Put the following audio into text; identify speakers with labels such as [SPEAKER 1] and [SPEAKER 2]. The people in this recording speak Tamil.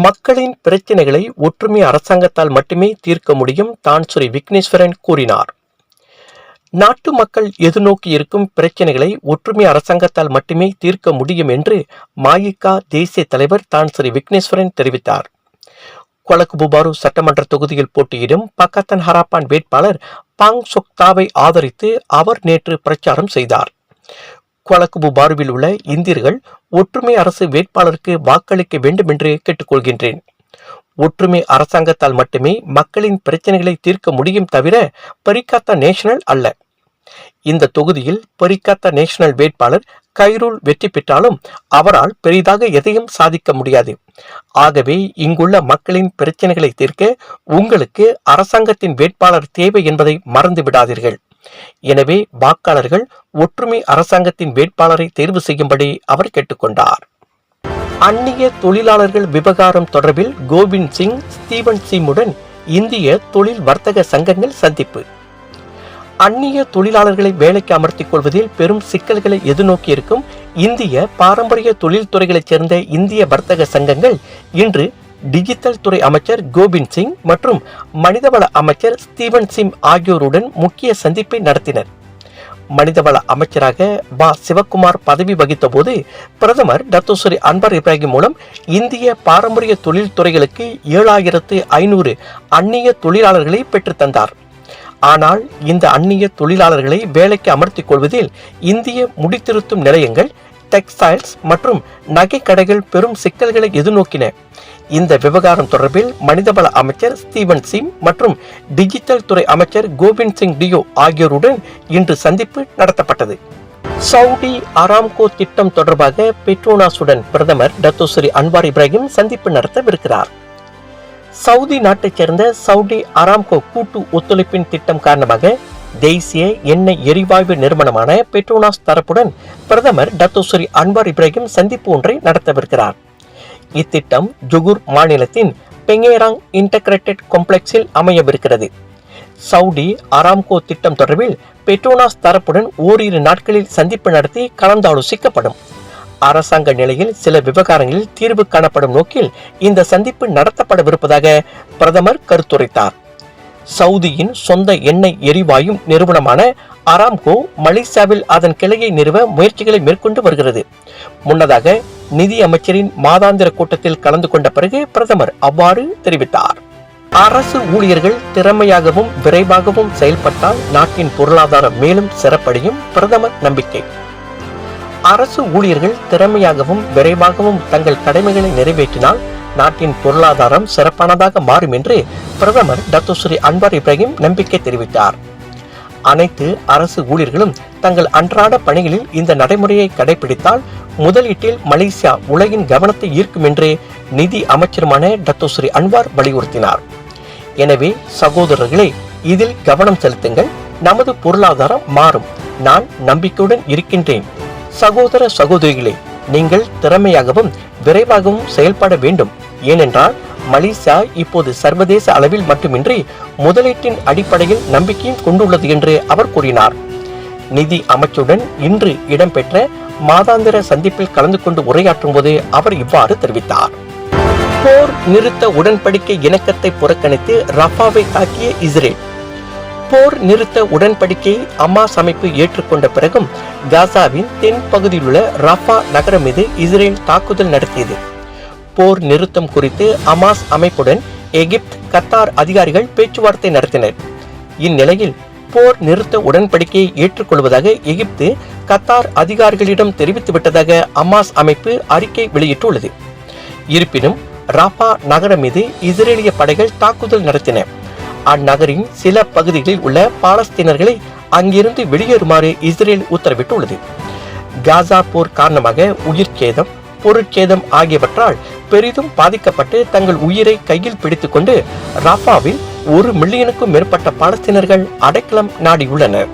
[SPEAKER 1] மக்களின் பிரச்சினைகளை ஒற்றுமை அரசாங்கத்தால் மட்டுமே தீர்க்க முடியும் தான் ஸ்ரீ விக்னேஸ்வரன் கூறினார். நாட்டு மக்கள் எதிர்நோக்கி இருக்கும் பிரச்சனைகளை ஒற்றுமை அரசாங்கத்தால் மட்டுமே தீர்க்க முடியும் என்று மாயிகா தேசிய தலைவர் தான் ஸ்ரீ விக்னேஸ்வரன் தெரிவித்தார். கொலக்கு புபாரு சட்டமன்ற தொகுதியில் போட்டியிடும் பக்கத்தன் ஹராப்பான் வேட்பாளர் பாங் சொக்தாவை ஆதரித்து அவர் நேற்று பிரச்சாரம் செய்தார். கொலக்கு பார்வில் உள்ள இந்தியர்கள் ஒற்றுமை அரசு வேட்பாளருக்கு வாக்களிக்க வேண்டும் என்று கேட்டுக்கொள்கின்றேன். ஒற்றுமை அரசாங்கத்தால் மட்டுமே மக்களின் பிரச்சனைகளை தீர்க்க முடியும் தவிர பரிகாத்தா நேஷனல் அல்ல. இந்த தொகுதியில் பரிகாத்தா நேஷனல் வேட்பாளர் கைரூல் வெற்றி பெற்றாலும் அவரால் பெரிதாக எதையும் சாதிக்க முடியாது. ஆகவே இங்குள்ள மக்களின் பிரச்சனைகளை தீர்க்க உங்களுக்கு அரசாங்கத்தின் வேட்பாளர் தேவை என்பதை மறந்து விடாதீர்கள் எனவே வாக்காளர்கள் ஒற்றுமை அரசாங்கத்தின் வேட்பாளரை தேர்வு செய்யும்படி அவர் கேட்டுக்கொண்டார். அந்நிய தொழிலாளர்கள் விவகாரம் தொடர்பில் கோவிந்த் சிங் ஸ்டீவன் சிமுடன் இந்திய தொழில் வர்த்தக சங்கங்கள் சந்திப்பு. அந்நிய தொழிலாளர்களை வேலைக்கு அமர்த்திக் கொள்வதில் பெரும் சிக்கல்களை எதிர்நோக்கி இருக்கும் இந்திய பாரம்பரிய தொழில்துறைகளைச் சேர்ந்த இந்திய வர்த்தக சங்கங்கள் இன்று டிஜிட்டல் துறை அமைச்சர் கோபிந்த் சிங் மற்றும் மனிதவள அமைச்சர் ஸ்டீவன் சிம் ஆகியோருடன் முக்கிய சந்திப்பை நடத்தினர். மனிதவள அமைச்சராக பா சிவக்குமார் பதவி வகித்த போது பிரதமர் டத்தோசரி அன்வர் இப்ராஹிம் மூலம் இந்திய பாரம்பரிய தொழில்துறைகளுக்கு ஏழாயிரத்து ஐநூறு அந்நிய தொழிலாளர்களை பெற்றுத் தந்தார். ஆனால் இந்த அந்நிய தொழிலாளர்களை வேலைக்கு அமர்த்திக் கொள்வதில் இந்திய முடித்திருத்தும் நிலையங்கள் டெக்ஸ்டைல்ஸ் மற்றும் நகை கடைகள் பெரும் சிக்கல்களை எதிர்நோக்கின. இந்த விவகாரம் தொடர்பில் மனிதவள அமைச்சர் ஸ்டீவன் சிங் மற்றும் டிஜிட்டல் துறை அமைச்சர் கோவிந்த் சிங் டியோ ஆகியோருடன் இன்று சந்திப்பு நடத்தப்பட்டது. சவுதி அராம்கோ திட்டம் தொடர்பாக பெட்ரோனாஸுடன் பிரதமர் டத்தோஸ்ரீ அன்வார் இப்ராஹிம் சந்திப்பு நடத்தவிருக்கிறார். சவுதி நாட்டைச் சேர்ந்த சவுடி அராம்கோ கூட்டு ஒத்துழைப்பின் திட்டம் காரணமாக தேசிய எண்ணெய் எரிவாயு நிறுவனமான பெட்ரோனாஸ் தரப்புடன் பிரதமர் டத்தோஸ்ரீ அன்வார் இப்ராஹிம் சந்திப்பு ஒன்றை நடத்தவிருக்கிறார். இத்திட்டம் ஜுகுர் மாநிலத்தின் பெங்கேராங் இன்டகிரேட்டட் காம்ப்ளெக்ஸில் அமையவிருக்கிறது. சவுடி அராம்கோ திட்டம் தொடர்பில் பெட்ரோனாஸ் தரப்புடன் ஓரிரு நாட்களில் சந்திப்பு நடத்தி கலந்தாலோசிக்கப்படும். அரசாங்க நிலையில் சில விவகாரங்களில் தீர்வு காணப்படும் நோக்கில் இந்த சந்திப்பு நடத்தப்படவிருப்பதாக பிரதமர் கருத்துரைத்தார். சவுதியின் சொந்த எண்ணெய் எரிவாயு நிறுவனமான அராம்கோ மலேசியாவில் அதன் கிளையை நிறுவ முயற்சிகளை மேற்கொண்டு வருகிறது. முன்னதாக நிதி அமைச்சரின் மாதாந்திர கூட்டத்தில் கலந்து கொண்ட பிறகு பிரதமர் அவ்வாறு தெரிவித்தார். அரசு ஊழியர்கள் திறமையாகவும் விரைவாகவும் செயல்பட்டால் நாட்டின் பொருளாதாரம் மேலும் சிறப்படையும் பிரதமர் நம்பிக்கை. அரசு ஊழியர்கள் திறமையாகவும் விரைவாகவும் தங்கள் கடமைகளை நிறைவேற்றினால் நாட்டின் பொருளாதாரம் சிறப்பானதாக மாறும் என்று பிரதமர் டத்துஸ்ரீ அன்வார் இப்ராஹிம் நம்பிக்கை தெரிவித்தார். அனைத்து அரசு ஊழியர்களும் தங்கள் அன்றாட பணிகளில் இந்த நடைமுறையை கடைபிடித்தால் முதலீட்டில் மலேசியா உலகின் கவனத்தை ஈர்க்கும் என்று நிதி அமைச்சருமான டத்தோஸ்ரீ அன்வார் வலியுறுத்தினார். எனவே சகோதரர்களே இதில் கவனம் செலுத்துங்கள். நமது பொருளாதாரம் மாறும். நான் நம்பிக்கையுடன் இருக்கின்றேன். சகோதர சகோதரிகளே நீங்கள் திறமையாகவும் விரைவாகவும் செயல்பட வேண்டும். ஏனென்றால் மலேசியா இப்போது சர்வதேச அளவில் மட்டுமின்றி முதலீட்டின் அடிப்படையில் நம்பிக்கையும் கொண்டுள்ளது என்று அவர் கூறினார். நிதி அமைச்சுடன் இன்று இடம்பெற்ற மாதாந்திர சந்திப்பில் கலந்து கொண்டு உரையாற்றும் போது அவர் இவ்வாறு தெரிவித்தார். போர் நிறுத்த உடன்படிக்கை இணக்கத்தை புறக்கணித்து ரஃபாவை தாக்கிய இஸ்ரேல். போர் நிறுத்த உடன்படிக்கை அமாஸ் அமைப்பு ஏற்றுக்கொண்ட பிறகும் காசாவின் தென் பகுதியில் உள்ள ரஃபா நகரம் மீது இஸ்ரேல் தாக்குதல் நடத்தியது. போர் நிறுத்தம் குறித்து அமாஸ் அமைப்புடன் எகிப்த் கத்தார் அதிகாரிகள் பேச்சுவார்த்தை நடத்தினர். இந்நிலையில் போர் நிறுத்த உடன்படிக்கையை ஏற்றுக்கொள்வதாக எகிப்து கத்தார் அதிகாரிகளிடம் தெரிவித்துவிட்டதாக அமாஸ் அமைப்பு அறிக்கை வெளியிட்டுள்ளது. இருப்பினும் ராபா நகரம் மீது இஸ்ரேலிய படைகள் தாக்குதல் நடத்தின. அந்நகரின் சில பகுதிகளில் உள்ள பாலஸ்தீனர்களை அங்கிருந்து வெளியேறுமாறு இஸ்ரேல் உத்தரவிட்டுள்ளது. காசா போர் காரணமாக உயிர்ச்சேதம் பொருட்சேதம் ஆகியவற்றால் பெரிதும் பாதிக்கப்பட்டு தங்கள் உயிரை கையில் பிடித்துக்கொண்டு ராஃபாவில் ஒரு மில்லியனுக்கும் மேற்பட்ட பாலஸ்தீனர்கள் அடைக்கலம் நாடியுள்ளனர்.